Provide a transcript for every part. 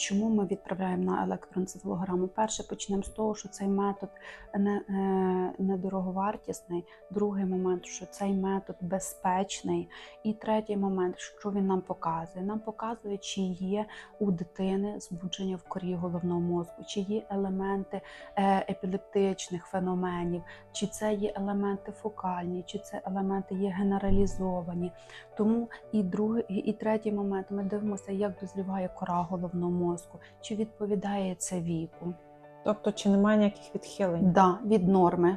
Чому ми відправляємо на електроенцефалограму? Перше, почнемо з того, що цей метод не, е, недороговартісний. Другий момент, що цей метод безпечний. І третій момент, що він нам показує? Нам показує, чи є у дитини збудження в корі головного мозку, чи є елементи е, епілептичних феноменів, чи це є елементи фокальні, чи це елементи є генералізовані. Тому і другий, і третій момент ми дивимося, як дозріває кора головного мозку, чи відповідає це віку. Тобто, чи немає ніяких відхилень? Да, від норми.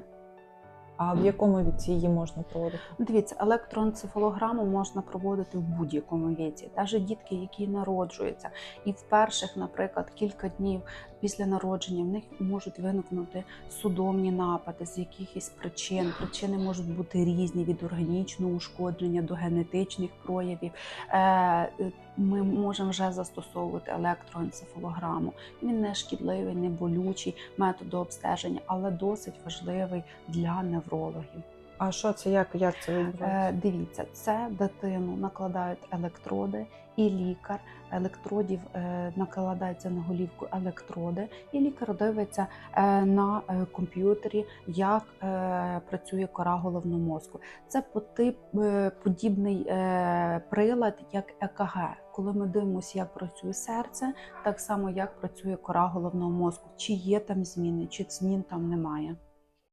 А в якому віці її можна проводити? Дивіться, електроенцефалограму можна проводити в будь-якому віці, навіть дітки, які народжуються, і в перших, наприклад, кілька днів після народження в них можуть виникнути судомні напади з якихось причин. Причини можуть бути різні від органічного ушкодження до генетичних проявів. Е, Ми можемо вже застосовувати електроенцефалограму. Він не шкідливий, не болючий метод обстеження, але досить важливий для неврологів. А що це, як, як це відбувається? Е, дивіться, це дитину накладають електроди, і лікар електродів е, накладається на голівку електроди, і лікар дивиться е, на е, комп'ютері, як е, працює кора головного мозку. Це по тип, е, подібний е, прилад, як ЕКГ. Коли ми дивимося, як працює серце, так само як працює кора головного мозку, чи є там зміни, чи змін там немає.